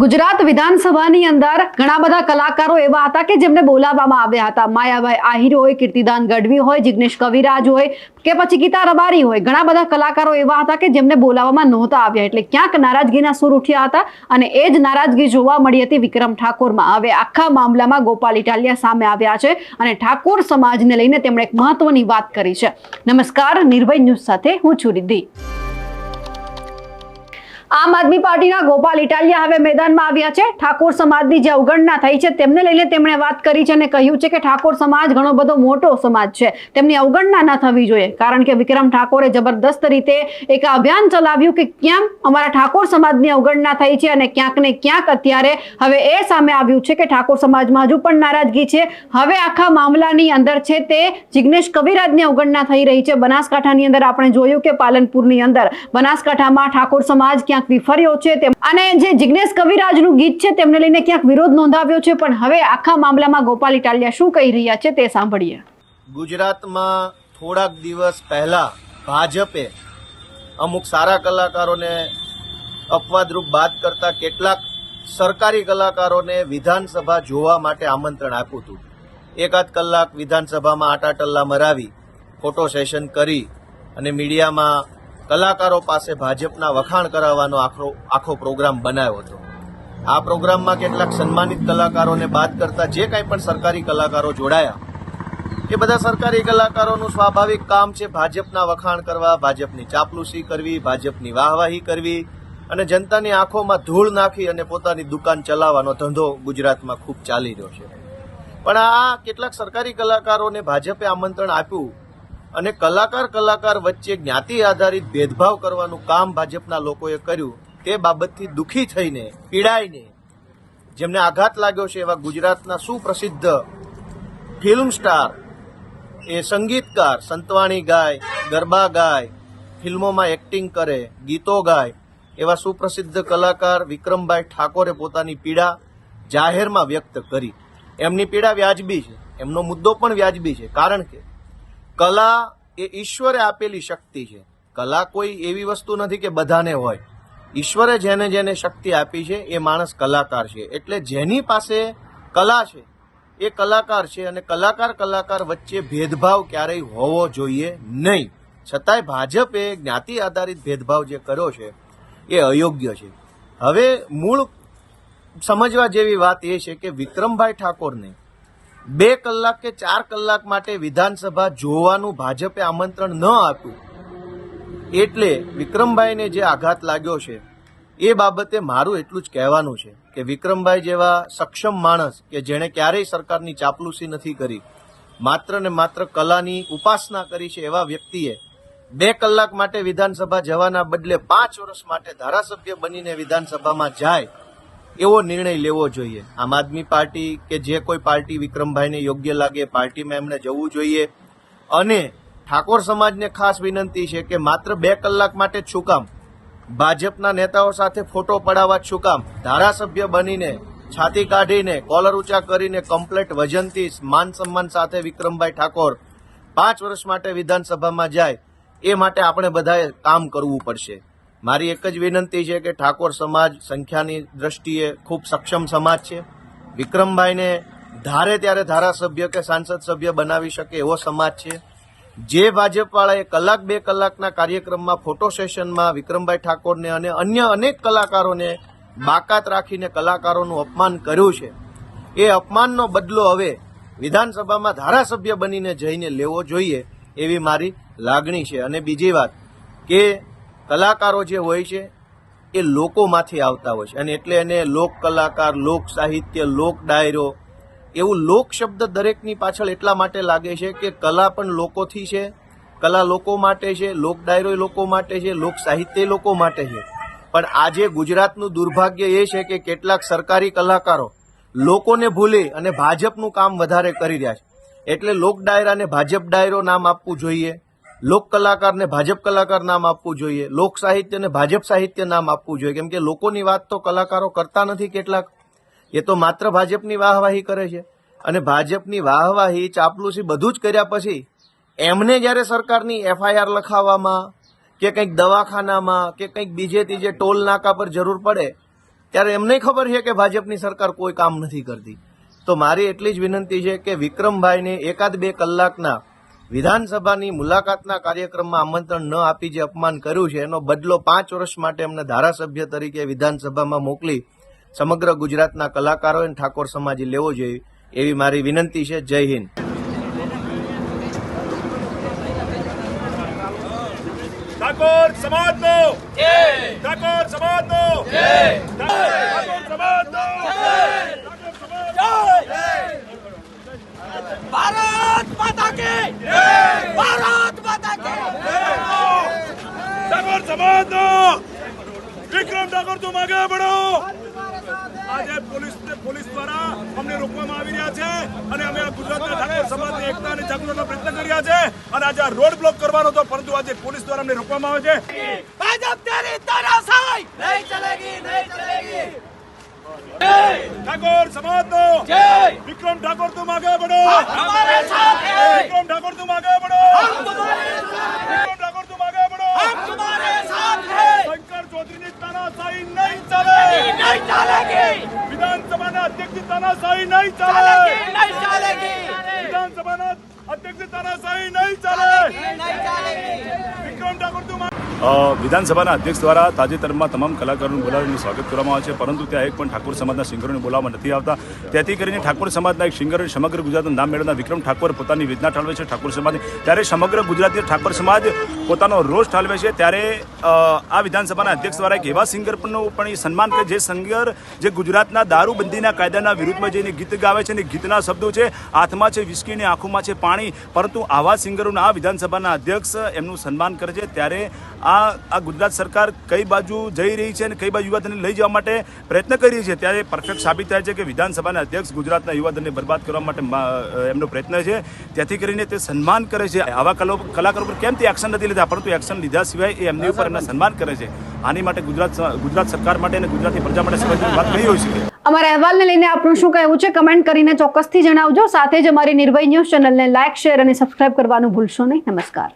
ગુજરાત વિધાનસભાની અંદર ઘણા બધા કલાકારો એવા હતા કે જેમને બોલાવવામાં આવ્યા હતા. માયાભાઈ આહિર હોય, કીર્તિદાન ગઢવી હોય, જિગ્નેશ કવિરાજ હોય કે પછી ગીતા રબારી હોય. ઘણા બધા કલાકારો એવા હતા કે જેમને બોલાવવામાં નહોતા આવ્યા. એટલે ક્યાંક નારાજગીના સૂર ઉઠ્યા હતા અને એ જ નારાજગી જોવા મળી હતી વિક્રમ ઠાકોરમાં. હવે આખા મામલામાં ગોપાલ ઇટાલિયા સામે આવ્યા છે અને ઠાકોર સમાજને લઈને તેમણે એક મહત્વની વાત કરી છે. નમસ્કાર, નિર્ભય ન્યૂઝ સાથે હું છું રિદ્ધિ. આમ આદમી પાર્ટીના ગોપાલ ઇટાલિયા હવે મેદાનમાં આવ્યા છે. ઠાકોર સમાજની જે અવગણના થઈ છે તેમને લઈને તેમણે વાત કરી છે અને કહ્યું છે કે ઠાકોર સમાજ ઘણો બધો મોટો સમાજ છે. તેમની અવગણના ન થવી જોઈએ. કારણ કે વિક્રમ ઠાકોરે જબરદસ્ત રીતે એક અભિયાન ચલાવ્યું કે કેમ અમારા ઠાકોર સમાજની અવગણના થઈ છે અને ક્યાંક ને ક્યાંક અત્યારે હવે એ સામે આવ્યું છે કે ઠાકોર સમાજમાં હજુ પણ નારાજગી છે. હવે આખા મામલાની અંદર છે તે જિગ્નેશ કવિરાજની અવગણના થઈ રહી છે. બનાસકાંઠાની અંદર આપણે જોયું કે પાલનપુરની અંદર બનાસકાંઠામાં ઠાકોર સમાજ ક્યાંક વિફર્યો છે તેમ અને જે જિગ્નેશ કવિરાજનું ગીત છે તેમને લઈને ક્યાંક વિરોધ નોંધાવ્યો છે, પણ હવે આખા મામલામાં ગોપાલ ઇટાલિયા શું કહી રહ્યા છે તે સાંભળીએ. ગુજરાતમાં થોડાક દિવસ પહેલા ભાજપે અમુક સારા કલાકારોને અપવાદરૂપ બાદ કરતા કેટલાક સરકારી કલાકારોને વિધાનસભા જોવા માટે આમંત્રણ આપ્યું હતું. એકાદ કલાક વિધાનસભામાં આટાટલ્લા મરાવી, ફોટો સેશન કરી અને મીડિયામાં કલાકારો પાસે ભાજપના વખાણ કરાવવાનો આખો આખો પ્રોગ્રામ બનાવ્યો હતો. આ પ્રોગ્રામમાં કેટલાક સન્માનિત કલાકારોને બાદ કરતા જે કાંઈ પણ સરકારી કલાકારો જોડાયા, એ બધા સરકારી કલાકારોનું સ્વાભાવિક કામ છે ભાજપના વખાણ કરવા, ભાજપની ચાપલુસી કરવી, ભાજપની વાહવાહી કરવી અને જનતાની આંખોમાં ધૂળ નાખી અને પોતાની દુકાન ચલાવવાનો ધંધો ગુજરાતમાં ખૂબ ચાલી રહ્યો છે. પણ આ કેટલાક સરકારી કલાકારોને ભાજપે આમંત્રણ આપ્યું અને કલાકાર કલાકાર વચ્ચે જ્ઞાતિ આધારિત ભેદભાવ કરવાનું કામ ભાજપના લોકોએ કર્યું, તે બાબતથી દુઃખી થઈને, પીડાઈને, જેમને આઘાત લાગ્યો છે એવા ગુજરાતના સુપ્રસિદ્ધ ફિલ્મ સ્ટાર એ સંગીતકાર સંતવાણી ગાય, ગરબા ગાય, ફિલ્મોમાં એક્ટિંગ કરે, ગીતો ગાય, એવા સુપ્રસિદ્ધ કલાકાર વિક્રમભાઈ ઠાકોરે પોતાની પીડા જાહેરમાં વ્યક્ત કરી. એમની પીડા વ્યાજબી છે. એમનો મુદ્દો પણ વ્યાજબી છે. કારણ કે કલા એ ઈશ્વરે આપેલી શક્તિ છે. કલા કોઈ એવી વસ્તુ નથી કે બધાને હોય. ઈશ્વરે જેને જેને શક્તિ આપી છે, એ માણસ કલાકાર છે. એટલે જેની પાસે કલા છે, એ કલાકાર છે અને કલાકાર કલાકાર વચ્ચે ભેદભાવ ક્યારેય હોવો જોઈએ નહીં. છતાંય ભાજપે જ્ઞાતિ આધારિત ભેદભાવ જે કર્યો છે, એ અયોગ્ય છે. હવે મૂળ સમજવા જેવી વાત એ છે કે વિક્રમભાઈ ઠાકોરને બે કલાક કે ચાર કલાક માટે વિધાનસભા જોવાનું ભાજપે આમંત્રણ ન આપ્યું, એટલે વિક્રમભાઈને જે આઘાત લાગ્યો છે, એ બાબતે મારું એટલું જ કહેવાનું છે કે વિક્રમભાઈ જેવા સક્ષમ માણસ કે જેણે ક્યારેય સરકારની ચાપલુસી નથી કરી, માત્ર ને માત્ર કલાની ઉપાસના કરી છે એવા વ્યક્તિએ બે કલાક માટે વિધાનસભા જવાના બદલે પાંચ વર્ષ માટે ધારાસભ્ય બનીને વિધાનસભામાં જાય એવો નિર્ણય લેવો જોઈએ. આમ આદમી પાર્ટી કે જે કોઈ પાર્ટી વિક્રમભાઈને યોગ્ય લાગે પાર્ટીમાં એમને જવું જોઈએ. અને ઠાકોર સમાજને ખાસ વિનંતી છે કે માત્ર બે કલાક માટે જ કામ? ભાજપના નેતાઓ સાથે ફોટો પડાવવા શું કામ? ધારાસભ્ય બનીને, છાતી કાઢીને, કોલર ઊંચા કરીને કમ્પ્લેટ વજનથી માન સન્માન સાથે વિક્રમભાઈ ઠાકોર પાંચ વર્ષ માટે વિધાનસભામાં જાય, એ માટે આપણે બધાએ કામ કરવું પડશે. મારી એક જ વિનંતી છે કે ઠાકોર સમાજ સંખ્યાની દ્રષ્ટિએ ખૂબ સક્ષમ સમાજ છે. વિક્રમભાઈને ધારે ત્યારે ધારાસભ્ય કે સાંસદ સભ્ય બનાવી શકે એવો સમાજ છે. જે ભાજપવાળાએ કલાક બે કલાકના કાર્યક્રમમાં ફોટો સેશનમાં વિક્રમભાઈ ઠાકોરને અને અન્ય અનેક કલાકારોને બાકાત રાખીને કલાકારોનું અપમાન કર્યું છે. એ અપમાનનો બદલો હવે વિધાનસભામાં ધારાસભ્ય બનીને જઈને લેવો જોઈએ એવી મારી લાગણી છે. અને બીજી વાત કે કલાકારો જે હોય છે, એ લોકોમાંથી આવતા હોય છે. અને એટલે એને લોક કલાકાર, લોક સાહિત્ય, લોક ડાયરો, એવું લોક શબ્દ દરેકની પાછળ એટલા માટે લાગે છે કે કલા પણ લોકોથી છે. કલા લોકો માટે છે, લોક ડાયરો લોકો માટે છે, લોક સાહિત્ય લોકો માટે છે. પણ આજે ગુજરાતનું દુર્ભાગ્ય એ છે કે કેટલાક સરકારી કલાકારો લોકોને ભૂલી અને ભાજપનું કામ વધારે કરી રહ્યા છે. એટલે લોક ડાયરાને ભાજપ ડાયરો નામ આપવું જોઈએ. લોક કલાકારને ભાજપ કલાકાર નામ આપવું જોઈએ, લોક સાહિત્યને ભાજપ સાહિત્ય નામ આપવું જોઈએ. કેમ કે લોકોની વાત તો કલાકારો કરતા નથી કેટલાક. એ તો માત્ર ભાજપની વાહવાહી કરે છે. અને ભાજપની વાહવાહી ચાપલુસી બધું જ કર્યા પછી એમને જ્યારે સરકારની એફઆઈઆર લખાવવામાં કે કંઈક દવાખાનામાં કે કંઈક બીજે ત્રીજે ટોલ નાકા પર જરૂર પડે, ત્યારે એમને ખબર છે કે ભાજપની સરકાર કોઈ કામ નથી કરતી. તો મારી એટલી જ વિનંતી છે કે વિક્રમભાઈને એકાદ બે કલાકના વિધાનસભાની મુલાકાતના કાર્યક્રમમાં આમંત્રણ ન આપી જે અપમાન કર્યું છે એનો બદલો પાંચ વર્ષ માટે એમને ધારાસભ્ય તરીકે વિધાનસભામાં મોકલી સમગ્ર ગુજરાતના કલાકારો અને ઠાકોર સમાજે લેવો જોઈએ એવી મારી વિનંતી છે. જય હિન્દ. ઠાકોર સમાજ ઠાકોર સમાજ ઠાકોર સમાજ સમાજનો વિક્રમ ઠાકોર તું માગે પડો! આજે પોલીસ પોલીસ દ્વારા અમને રોકવામાં આવી રહ્યા છે અને અમે ગુજરાતના ઠાકોર સમાજની એકતા અને જાગૃતિનો પ્રયત્ન કર્યા છે અને આજે રોડ બ્લોક કરવાનો હતો પરંતુ આજે પોલીસ દ્વારા અમને રોકવામાં આવે છે. ભાજપ તેરી તાનાશાહી નહીં ચલેગી નહીં ચલેગી! ઠાકોર સમાજ નો વિક્રમ ઠાકોર તું માગે પડો! વિક્રમ ઠાકોર તું માગે પડો! चौधरीने तानाशाही नाही चालेल नाही चालेल विधानसभाने अध्यक्ष तानाशाही नाही चालेल नाही चालेल विधानसभाने अध्यक्ष तानाशाही नाही चालेल विक्रम ठाकूर तुम्हाला વિધાનસભાના અધ્યક્ષ દ્વારા તાજેતરમાં તમામ કલાકારોનું બોલાવીને સ્વાગત કરવામાં આવે છે. પરંતુ ત્યાં એક પણ ઠાકોર સમાજના સિંગરોને બોલાવવામાં નથી આવતા. તેથી કરીને ઠાકોર સમાજના એક સિંગર સમગ્ર ગુજરાતનું નામ મેળવનાર વિક્રમ ઠાકોર પોતાની વેદના ઠાલવે છે ઠાકોર સમાજની. ત્યારે સમગ્ર ગુજરાતી ઠાકોર સમાજ પોતાનો રોષ ઠાલવે છે. ત્યારે આ વિધાનસભાના અધ્યક્ષ દ્વારા એક એવા સિંગરનું પણ એ સન્માન કરે જે સિંગર જે ગુજરાતના દારૂબંધીના કાયદાના વિરુદ્ધમાં જઈને ગીત ગાવે છે અને ગીતના શબ્દો છે, હાથમાં છે, વિસ્કીની આંખોમાં છે પાણી. પરંતુ આવા સિંગરોના આ વિધાનસભાના અધ્યક્ષ એમનું સન્માન કરે છે. ત્યારે આ આ ગુજરાત સરકાર કઈ બાજુ જઈ રહી છે અને કઈ બાજુ યુવાધનને લઈ જવા માટે પ્રયત્ન કરી રહી છે? ત્યારે પરફેક્ટ સાબિત થાય છે કે વિધાનસભાના અધ્યક્ષ ગુજરાતના યુવાધનને બરબાદ કરવા માટે એમનો પ્રયત્ન છે. ત્યાંથી કરીને તે સન્માન કરે છે. આવા કલો- કલાકારો પર કેમ તે એક્શન નથી લીધા? પરંતુ એક્શન લીધા સિવાય એ એમની ઉપર એમના સન્માન કરે છે. આની માટે ગુજરાત ગુજરાત સરકાર માટે અને ગુજરાતની પ્રજા માટે સમજવાની વાત કહી હોય શકે? અમારા અહેવાલને લઈને આપનું શું કહેવું છે? કમેન્ટ કરીને ચોક્કસથી જણાવજો. સાથે જ અમારી નિર્ભય ન્યૂઝ ચેનલને લાઇક શેર અને સબસ્ક્રાઇબ કરવાનું ભૂલશો નહીં. નમસ્કાર.